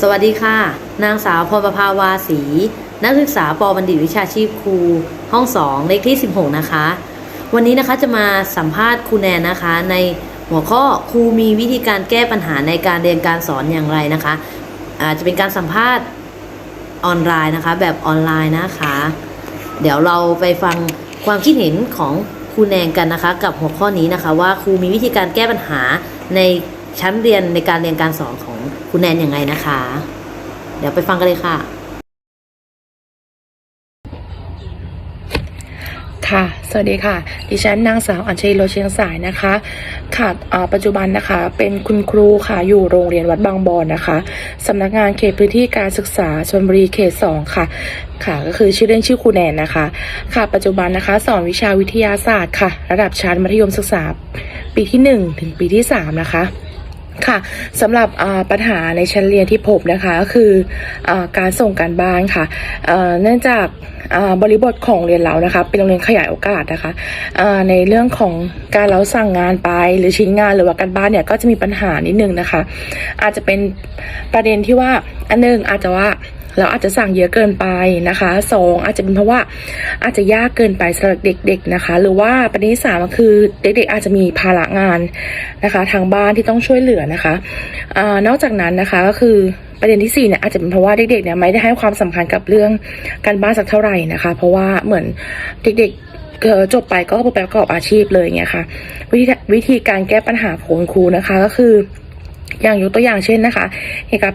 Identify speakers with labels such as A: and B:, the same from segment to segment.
A: สวัสดีค่ะ นางสาวพรประภาวาสี นักศึกษาปบัณฑิตวิชาชีพครู ห้อง 2 เลขที่ 16 นะคะ วันนี้นะคะจะมาสัมภาษณ์ครูแนนนะคะ ในหัวข้อครูมีวิธีการแก้ปัญหาในการเรียนการสอนอย่างไรนะคะอาจจะเป็นการสัมภาษณ์ออนไลน์นะคะ แบบออนไลน์นะคะ เดี๋ยวเราไปฟังความคิดเห็นของครูแนนกันนะคะ กับหัวข้อนี้นะคะ ว่าครูมีวิธีการแก้ปัญหาในชั้นเรียนในการเรียนการสอนของ ครูแนนยังไงนะคะ เดี๋ยวไปฟังกันเลยค่ะ
B: ค่ะ สวัสดีค่ะ ดิฉันนางสาวอัญชัยโลเชียงสายนะคะ ค่ะปัจจุบันนะคะ เป็นคุณครูค่ะ อยู่โรงเรียนวัดบางบอนนะคะสำนักงานเขตพื้นที่การศึกษาชลบุรีเขตสองค่ะ ค่ะ ก็คือชื่อเล่นชื่อครูแนนนะคะ ค่ะ ปัจจุบันนะคะ สอนวิชาวิทยาศาสตร์ค่ะ ระดับชั้นมัธยมศึกษา ปีที่หนึ่งถึงปีที่สามนะคะ ค่ะสำหรับปัญหาในชั้นเรียนที่พบนะคะก็คืออการส่งการบ้านค่ะเนื่องจากบริบทของเรียนเรานะคะเป็นโรงเรียนขยายโอกาสนะคะในเรื่องของการเราสั่งงานไปหรือชิ้นงานหรือว่าการบ้านเนี่ยก็จะมีปัญหานิดนึงนะคะ อาจจะเป็นประเด็นที่ว่าอันหนึงอาจจะว่า เราอาจจะสั่งเยอะเกินไปนะคะสองอาจจะเป็นเพราะว่าอาจจะยากเกินไปสำหรับเด็ก ๆนะคะ หรือว่าประเด็นที่สามก็คือเด็กๆอาจจะมีภาระงานนะคะ ทางบ้านที่ต้องช่วยเหลือนะคะอนอกจากนั้นนะคะก็คือประเด็นที่สี่เนี่ยอาจจะเป็นเพราะว่าเด็กๆเนี่ยไม่ได้ให้ความสำคัญกับเรื่องการบ้านสักเท่าไหร่นะคะ เพราะว่าเหมือนเด็กๆจบไปก็ไปประกอบอาชีพเลยอย่างเงี้ยค่ะ วิธีวิธีการแก้ปัญหาของคุณครูนะคะก็คือ อย่างยกตัวอย่างเช่นนะคะเกี่ยวกับ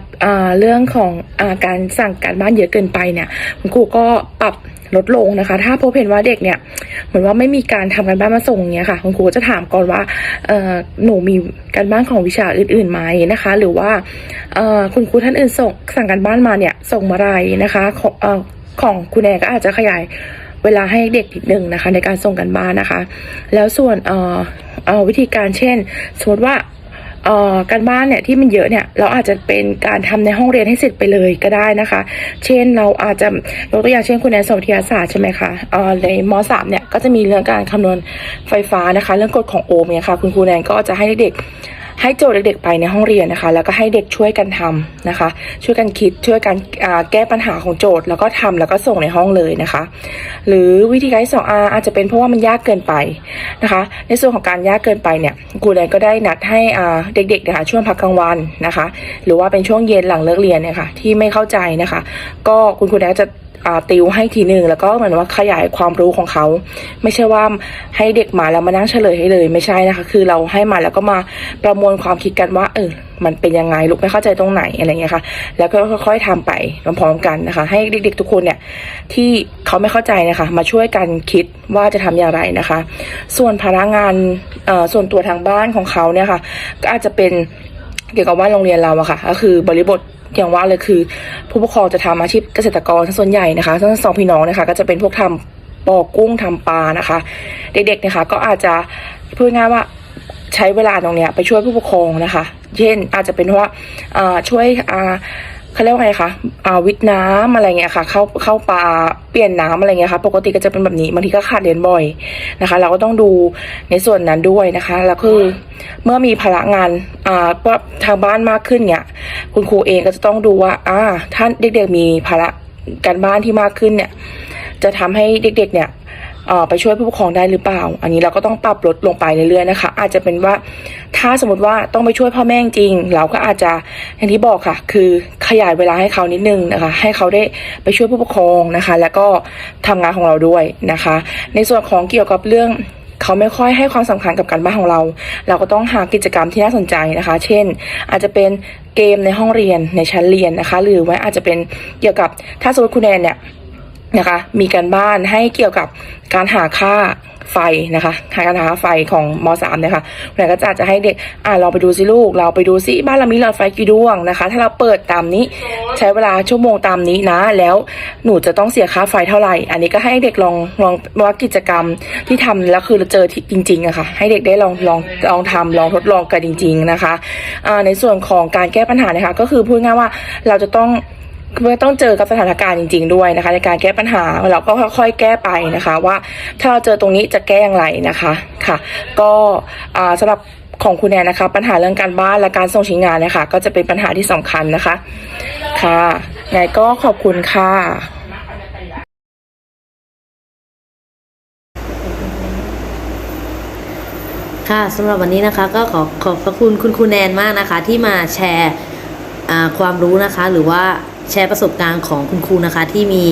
B: เรื่องของอการสั่งการบ้านเยอะเกินไปเนี่ยคุณครูก็ปรับลดลงนะคะ ถ้าพบเห็นว่าเด็กเนี่ยเหมือนว่าไม่มีการทำการบ้านมาส่งเนี่ยค่ะคุณครูก็จะถามก่อนว่าหนูมีการบ้านของวิชาอื่นๆไหมนะคะ หรือว่าคุณครูท่านอื่นส่งสั่งการบ้านมาเนี่ยส่งมื่อไรนะคะของของคุณแอนก็อาจจะขยายเวลาให้เด็กนิดนึงนะคะ ในการส่งกันบ้านนะคะ แล้วส่วนวิธีการเช่นสมมติว่า เอ่อการบ้านเนี่ยที่มันเยอะเนี่ยเราอาจจะเป็นการทำในห้องเรียนให้เสร็จไปเลยก็ได้นะคะ เช่นเราอาจจะยกตัวอย่างเช่นคุณแอนสอนวิทยาศาสตร์ใช่ไหมคะเอ่อในมสามเนี่ยก็จะมีเรื่องการคำนวณไฟฟ้านะคะ เรื่องกฎของโอห์มเนี่ยค่ะคุณครูแนนก็จะให้เด็ก ให้โจทย์เด็กๆไปในห้องเรียนนะคะ แล้วก็ให้เด็กช่วยกันทำนะคะ ช่วยกันคิดช่วยกันแก้ปัญหาของโจทย์ แล้วก็ทำแล้วก็ส่งในห้องเลยนะคะ หรือวิธีการที่สองอาอาจจะเป็นเพราะว่ามันยากเกินไปนะคะ ในส่วนของการยากเกินไปเนี่ยครูแดนก็ได้นัดให้เด็กๆนะคะช่วงพักกลางวันนะคะ หรือว่าเป็นช่วงเย็นหลังเลิกเรียนเนี่ยค่ะที่ไม่เข้าใจนะคะ ก็คุณครูแดนก็จะ ติวให้ทีหนึ่งแล้วก็เหมือนว่าขยายความรู้ของเขา ไม่ใช่ว่าให้เด็กมาแล้วมานั่งเฉลยให้เลยไม่ใช่นะคะ คือเราให้มาแล้วก็มาประมวลความคิดกันว่า เออ มันเป็นยังไงลูกไม่เข้าใจตรงไหนอะไรเงี้ยค่ะ แล้วก็ค่อยๆทำไปพร้อมๆกันนะคะ ให้เด็กๆทุกคนเนี่ยที่เขาไม่เข้าใจนะคะ มาช่วยกันคิดว่าจะทำอย่างไรนะคะ ส่วนภาระงานเออส่วนตัวทางบ้านของเขาเนี่ยค่ะ ก็อาจจะเป็นเกี่ยวกับว่าโรงเรียนเราอะค่ะ ก็คือบริบท อย่างว่าเลยคือ ผู้ปกครองจะทำอาชีพเกษตรกรส่วนใหญ่นะคะทั้งสองพี่น้องนะคะก็จะเป็นพวกทำปอกุ้งทำปลานะคะ เด็กๆนะคะก็อาจจะพูดง่ายว่าใช้เวลาตรงเนี้ยไปช่วยผู้ปกครองนะคะ เช่นอาจจะเป็นว่าอ่าช่วยอ่า เขาเรียกว่าไงคะอ่าวิทย์น้ำอะไรเงี้ยค่ะ เข้าเข้าปลาเปลี่ยนน้ำอะไรเงี้ยค่ะ ปกติก็จะเป็นแบบนี้บางทีก็ขาดเรียนบ่อยนะคะ เราก็ต้องดูในส่วนนั้นด้วยนะคะ แล้วคือเมื่อมีภาระงานอ่าว่าทางบ้านมากขึ้นเนี่ย คุณครูเองก็จะต้องดูว่าอ่าถ้านเด็กๆมีภาระการบ้านที่มากขึ้นเนี่ย จะทำให้เด็กๆเนี่ย ไปช่วยผู้ปกครองได้หรือเปล่า อันนี้เราก็ต้องปรับลดลงไปเรื่อยๆนะคะ อาจจะเป็นว่าถ้าสมมติว่าต้องไปช่วยพ่อแม่จริง เราก็อาจจะอย่างที่บอกค่ะ คือขยายเวลาให้เขานิดนึงนะคะ ให้เขาได้ไปช่วยผู้ปกครองนะคะ แล้วก็ทำงานของเราด้วยนะคะ ในส่วนของเกี่ยวกับเรื่องเขาไม่ค่อยให้ความสำคัญกับการบ้านของเรา เราก็ต้องหากิจกรรมที่น่าสนใจนะคะ เช่น อาจจะเป็นเกมในห้องเรียนในชั้นเรียนนะคะ หรือว่าอาจจะเป็นเกี่ยวกับถ้าสมมติคุณแนนเนี่ย นะคะ มีการบ้านให้เกี่ยวกับการหาค่าไฟนะคะหาการหาไฟของมสามเนี่ยค่ะคุณยายก็จะอาจจะให้เด็ก อ่าลองไปดูสิลูก เราไปดูสิบ้านเรามีหลอดไฟกี่ดวงนะคะ ถ้าเราเปิดตามนี้ใช้เวลาชั่วโมงตามนี้นะ แล้วหนูจะต้องเสียค่าไฟเท่าไหร่ อันนี้ก็ให้เด็กลองลองว่ากิจกรรมที่ทำแล้วคือเราเจอที่จริงๆอะค่ะ ให้เด็กได้ลองลองลองทำลองทดลองกันจริง ๆนะคะอ่าในส่วนของการแก้ปัญหานะคะ ก็คือพูดง่ายๆว่าเราจะต้อง เมื่อต้องเจอกับสถานการณ์จริง ๆ ด้วยนะคะ ในการแก้ปัญหาเราก็ค่อยๆ แก้ไปนะคะ ว่าถ้าเราเจอตรงนี้จะแก้อย่างไรนะคะค่ะ ก็อ่าสำหรับของคุณแนนนะคะ ปัญหาเรื่องการบ้านและการส่งชิ้นงานนะคะ ก็จะเป็นปัญหาที่สำคัญนะคะ ค่ะไงก็ขอบคุณค่ะ
A: ค่ะสำหรับวันนี้นะคะก็ขอขอบพระคุณคุณครูแนนมากนะคะ ที่มาแชร์ความรู้นะคะ หรือว่า แชร์ประสบการณ์ของคุณครูนะคะ ที่มี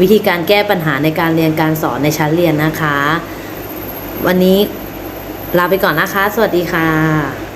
A: วิธีการแก้ปัญหาในการเรียนการสอนในชั้นเรียนนะคะ วันนี้ลาไปก่อนนะคะ สวัสดีค่ะ